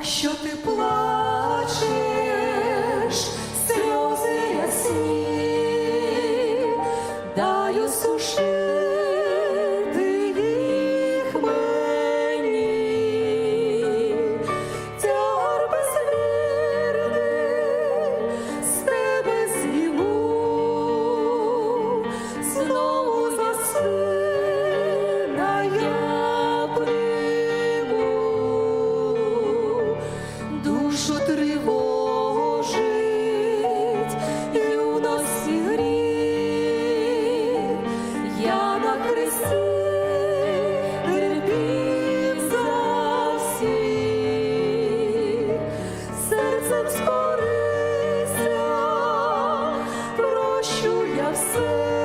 якщо ти прощу я все.